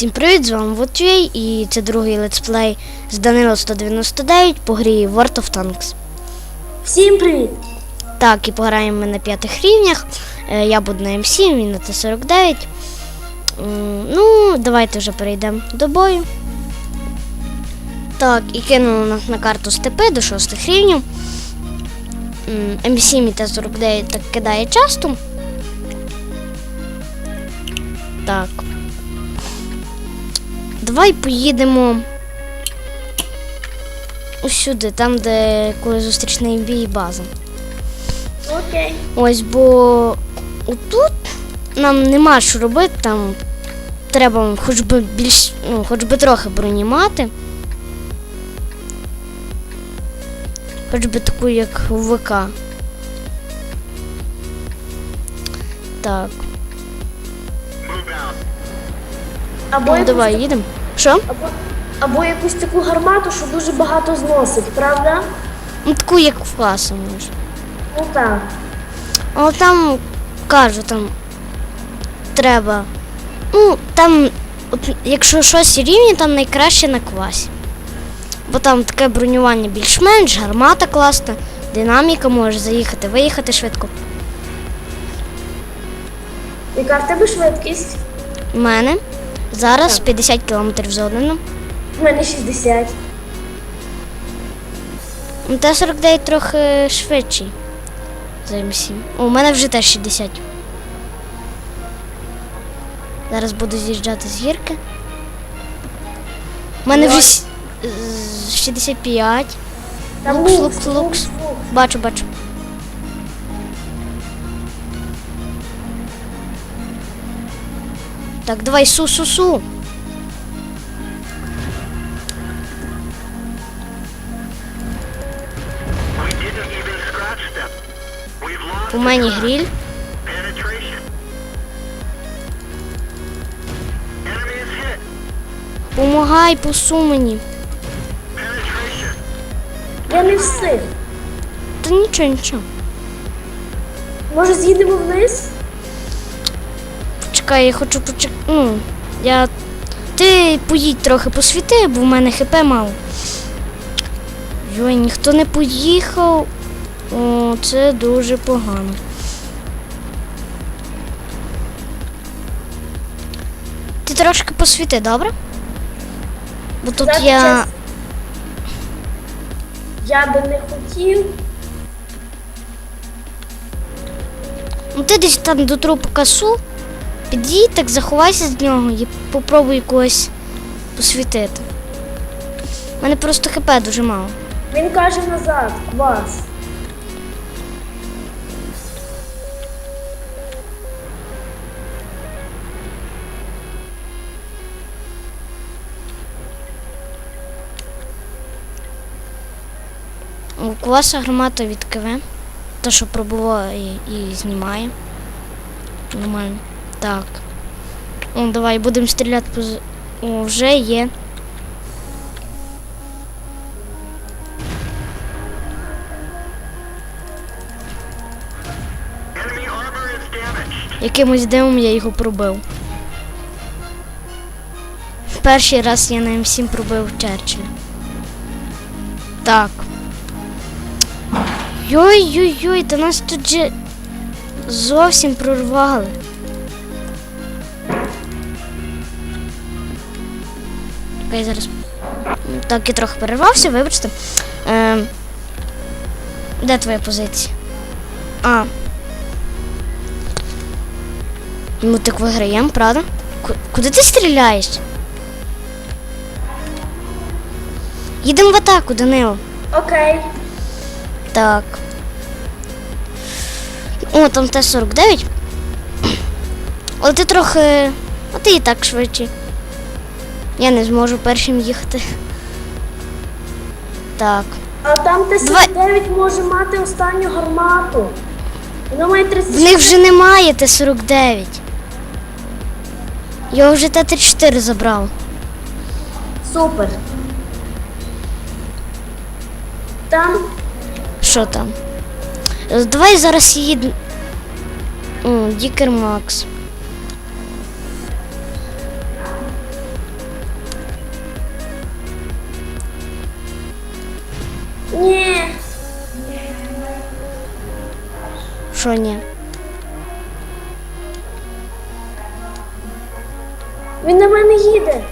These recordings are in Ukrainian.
Всім привіт, з вами Вотвій і це другий летсплей з Данило 199 по грі World of Tanks. Всім привіт! Так, і пограємо ми на п'ятих рівнях. Е, Я буду на М7, він на Т49. Ну, давайте вже перейдемо до бою. Так, і кинули нас на карту степи до шостих рівнів. М7 і Т49 так кидає часто. Так. Давай поїдемо усюди, там, де коли зустрічний бій база. Окей. Ось, бо отут нам нема що робити, там треба хоч би більш, ну, хоч би трохи броні мати. Хоч би таку, як у ВК. Так, Або, ну, давай їдемо. Що? або, або якусь таку гармату, що дуже багато зносить, правда? Ну, таку, як в класі може. Ну так. Але там кажу, там треба. Ну, там, от, якщо щось рівні, там найкраще на класі. Бо там таке бронювання більш-менш, гармата класна, динаміка може заїхати, виїхати швидко. Яка в тебе швидкість? У мене зараз 50 км за годину. У мене 60. Ну, Т-49 трохи швидший за М7. О, у мене вже теж 60. Зараз буду з'їжджати з гірки. У мене вже с- з- 65. Там Лукс, лукс, лукс, лукс. лукс. Бачу, бачу. Так, давай су-су-су. У мені гріль. Помагай, посу мені. Я не встиг. Та нічого, нічого. Може з'їдемо вниз? Чекай, я хочу почекати. Ну, я. Ти поїдь трохи посвіти, бо в мене хп мало. Йой, ніхто не поїхав. О, це дуже погано. Ти трошки посвіти, добре? Бо тут я. Я би не хотів. Ну ти десь там до трупу касу, під'їдь, так заховайся з нього і попробуй когось посвітити. У мене просто хп дуже мало. Він каже назад, квас. У класа гармата від КВ. Та, що пробуває і, і знімає. Нормально. Так. О, давай будемо стріляти по. О, вже є. Якимось дивом я його пробив. Перший раз я на М7 пробив Черчилля. Так. Йой-йой-йой, та нас тут же зовсім прорвали. Окей, зараз. Так, я трохи перервався, вибачте. Ем, де твоя позиція? А, ми так виграємо, правда? Куди ти стріляєш? Їдемо в атаку, Данило. Окей. Так. О, там Т-49. Але ти трохи. А ти і так швидше. Я не зможу першим їхати. Так. А там Т-79 може мати останню гармату. Воно має 30. В них вже немає Т-49. Його вже Т-34 забрав. Супер. Там Що там? Давай зараз їдемо. Дікер Макс. Ні. Що ні? Він на мене їде.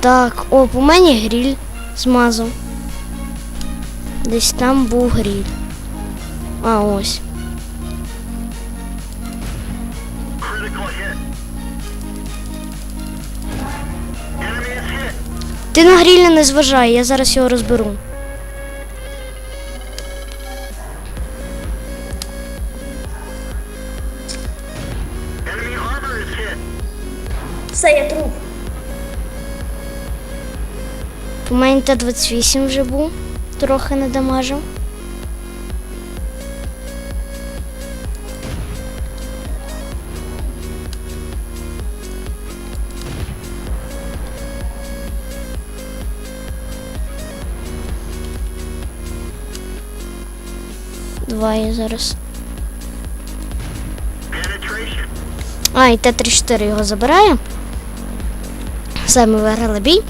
Так, о, по мені гріль змазав. Десь там був гріль. А, ось. Ти на грілля не зважай, я зараз його розберу. Все, я труп. У мене Т-28 вже був, трохи не дамажив. Два зараз. А, і Т-34 його забирає. Все, ми виграли бій.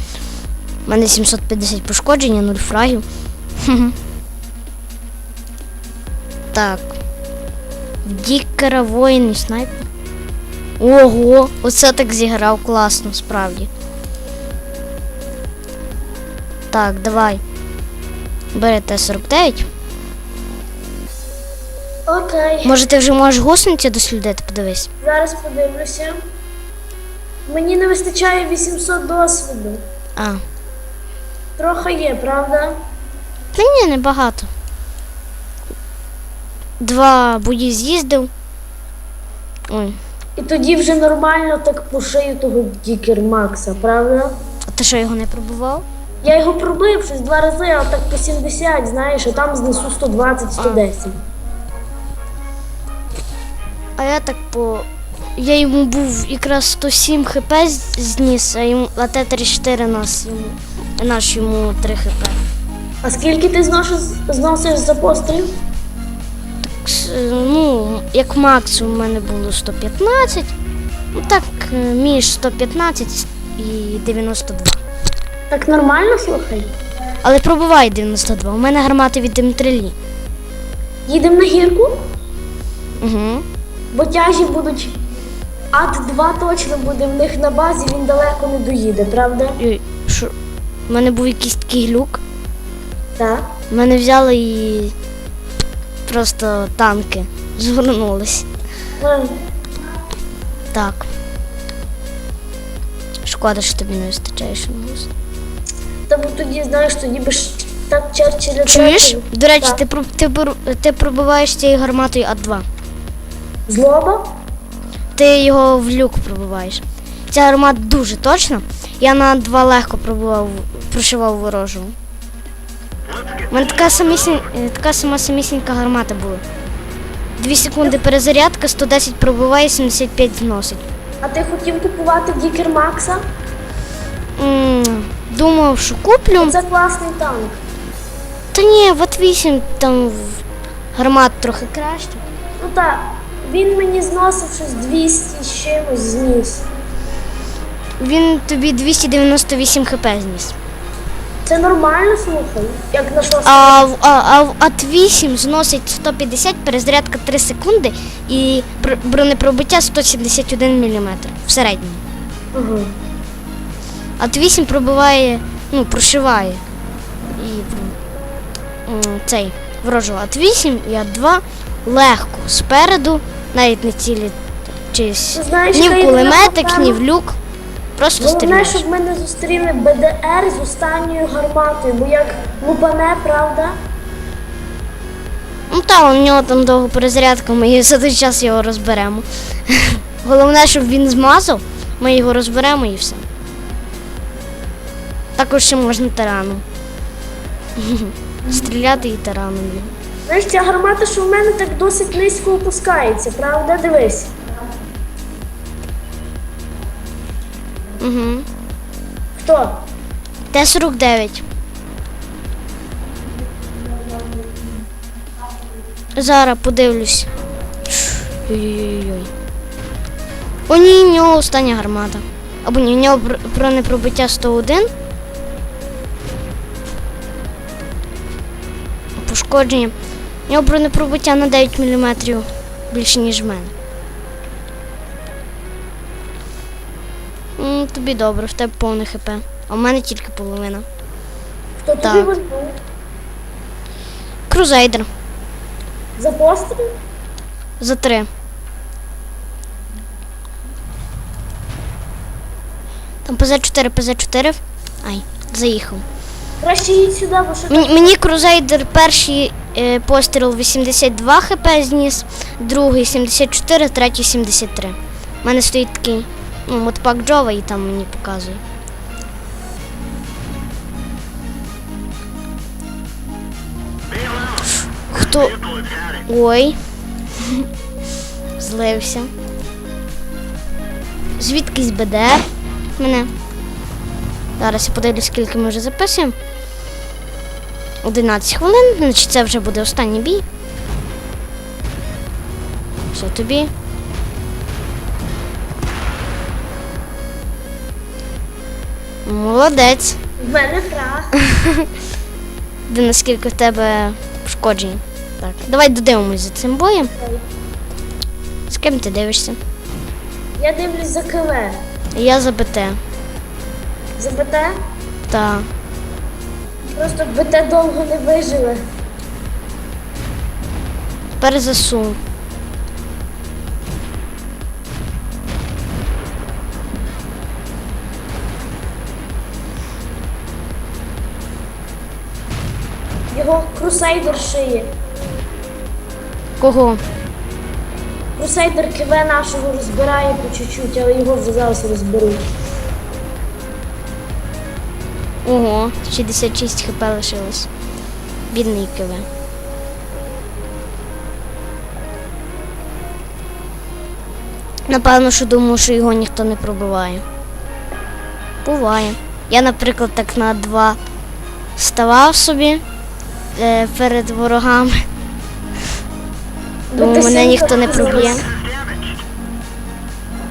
У мене 750 пошкодження, 0 фрагів. Так. Дікера воїн і снайпер. Ого, оце так зіграв класно, справді. Так, давай. Бери Т-49. Окей. Може ти вже можеш гусениці дослідити, подивись. Зараз подивлюся. Мені не вистачає 800 досвіду. А. Трохи є, правда? Та ні, небагато. Два бої з'їздив. Ой, І тоді вже нормально так по шию того Дікер Макса, правда? а ти що його не пробував? Я його пробив щось два рази, а так по 70, знаєш, а там знесу 120, 110. А я так по. Я йому був якраз 107 хп зніс, а йому а Т-34 нас йому. Наш йому 3 хп. А скільки ти зносиш, зносиш за постріл? Кс- Ну, як максимум у мене було 115. Ну так, е, між 115 і 92. Так нормально, слухай. Але пробиває 92. У мене гармати від М3. Їдемо на гірку, Угу. Бо тяжі будуть. Ад-2 точно буде в них на базі, він далеко не доїде, правда? Що? У мене був якийсь такий глюк. Так. Мене взяли і просто танки згорнулись. Так. Шкода, що тобі не вистачає шангус. Та бо тоді, знаєш, тоді би ж так Черчилля Чуєш? До речі, Так. ти, ти, ти пробиваєш цією гарматою А2. Злоба? Ти його в люк пробиваєш. Ця гармата дуже точна. Я на А2 легко пробував, прошивав ворожу. У мене така, самісінь, е, така сама самісінька гармата була. Дві секунди перезарядка, 110 пробиває, 75 зносить. А ти хотів купувати Дікер Макса? М, Думав, що куплю. Це класний танк. Та ні, в 8 там в- гармат трохи краще. Ну так, він мені зносив щось 200 з чимось зніс. Він тобі 298 хп зніс. Це нормально, слухай, як на шостому. А, а, а в АТ8 зносить 150, перезарядка 3 секунди і бр- бронепробиття 171 мм в середньому. Ага. АТ8 пробиває, ну, прошиває. І м, цей ворожого АТ8 і АТ2 легко спереду, навіть не цілячись знаєш, Ні в кулеметик, ні в люк. Просто Головне, щоб ми не зустріли БДР з останньою гарматою, бо як лупане, правда? Ну та, у нього там довго перезарядка, ми за той час його розберемо. Головне, щоб він змазав, ми його розберемо і все. Також ще можна тараном. Стріляти і тараном. Знаєш, ця гармата, що в мене так досить низько опускається, правда? Дивись. Угу. Хто? Т-49. Зараз подивлюсь. Ой-ой-ой. О, ні, нього остання гармата. Або ні, в нього бр- бронепробиття 101. пошкодження. У нього бронепробиття на 9 мм більше, ніж в мене. М, тобі добре, в тебе повне хп. А в мене тільки половина. Хто тобі Так. возьму? Крузейдер За постріл? за три. Там ПЗ-4, ПЗ-4. Ай, заїхав. Краще їдь сюди, бо що Мені, мені крузейдер перший постріл 82 хп зніс, другий 74, третій 73. У мене стоїть такий ну, модпак Джова і там мені показує. Хто. Ой. Злився. Звідкись БДР мене. Зараз я подивлюсь, скільки ми вже записуємо. 11 хвилин, значить це вже буде останній бій. Що тобі? Молодець. в мене фраг. Де наскільки в тебе пошкоджень. Так, давай додивимось за цим боєм. З ким ти дивишся? Я дивлюсь за КВ. Я за БТ. За БТ? Та. Просто БТ довго не виживе. Тепер за Його крусейдер шиє. Кого? Крусейдер КВ нашого розбирає по чуть-чуть, але його вже зараз розберуть. Ого, 66 хп лишилось. Бідний КВ. Напевно, що думаю, що його ніхто не пробиває. Буває. Я, наприклад, так на два ставав собі е, перед ворогами. Думаю, мене ніхто не проб'є.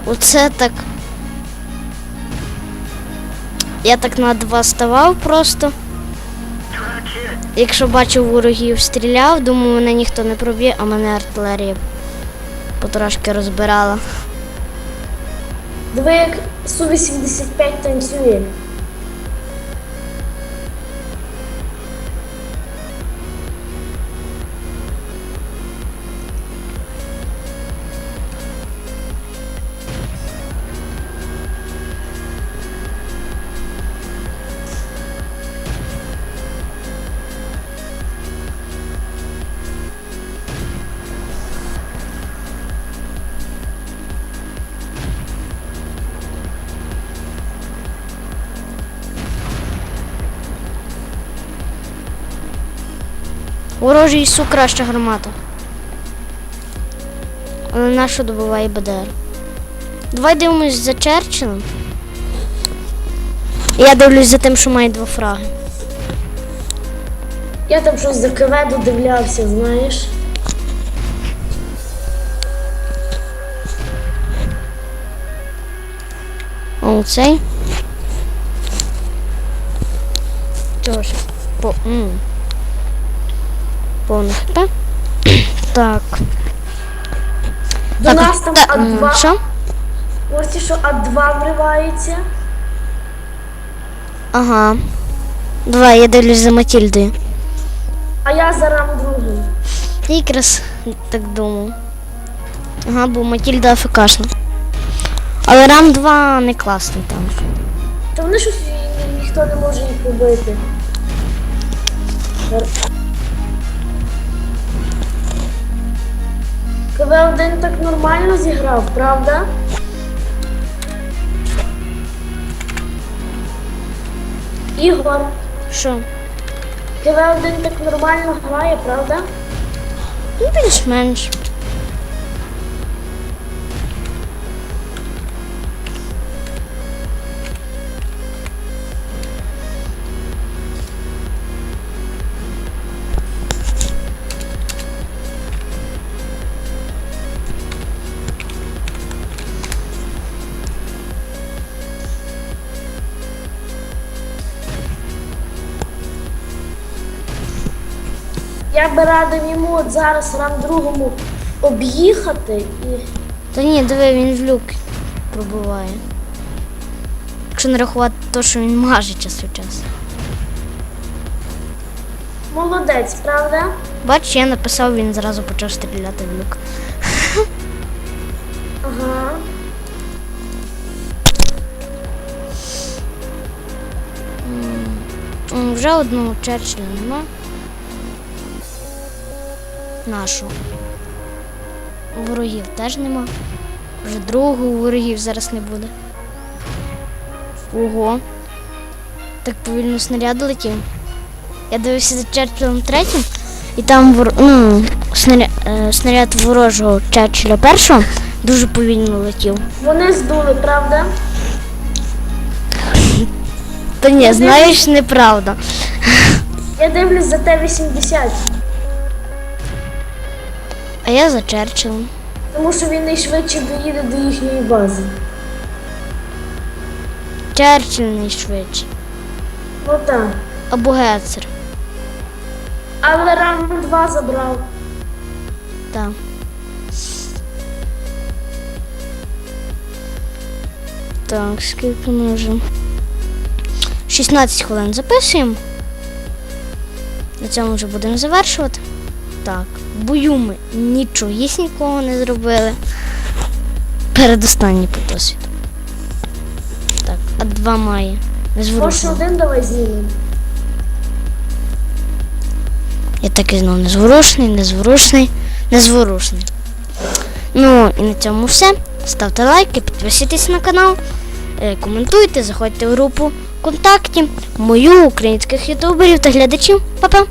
Оце так. Я так на два ставав просто. Якщо бачив ворогів, стріляв, думаю, мене ніхто не проб'є, а мене артилерія потрошки розбирала. Диви, як Су-85 танцює. Ворожий ІСУ краща гармата. Але нашу добиває БДР. Давай дивимось за Черчиллем. Я дивлюсь за тим, що має два фраги. Я там щось за КВ додивлявся, знаєш. А оцей. Тож, по. М. Повне хп. Так. До так, нас там та- м, А2. Що? Ось що А2 вривається. Ага. Давай, я дивлюсь за Матільдою. А я за рам другим. Я якраз так думав. Ага, бо Матільда АФКшна. Але Рам 2 не класний танк. Та вони щось ні- ніхто не може їх побити. КВ-1 так нормально зіграв, правда? Ігор, Що? тв 1 так нормально грає, правда? Ну, більш-менш. Я би радив йому от зараз рам другому об'їхати і. Та ні, диви, він в люк пробиває. Якщо не рахувати те, що він маже час від часу. Молодець, правда? Бач, я написав, він зразу почав стріляти в люк. Ага. Вже одного Черчилля нема. Нашого. Ворогів теж нема. Вже другого ворогів зараз не буде. Ого. Так повільно снаряд летів. Я дивився за Черчиллем третім, і там вор... ну, снаряд, е, снаряд ворожого Черчилля першого дуже повільно летів. Вони здули, правда? Та ні, знаєш, неправда. Я дивлюсь за Т-80, А я за Черчиллем. тому що він найшвидше доїде до їхньої бази. Черчилль найшвидше. Ну так. Або Гецер. Але рам 2 забрав. Так. Так, скільки ми вже? 16 хвилин записуємо. На цьому вже будемо завершувати. Так, бою ми нічогісінького не зробили. Передостанній по досвіду. Так, а два має. Може один давай знімемо. Я так і знав, незворушний, незворушний, незворушний. Ну і на цьому все. Ставте лайки, підписуйтесь на канал, е, коментуйте, заходьте в групу ВКонтакті, мою українських ютуберів та глядачів. Па-па!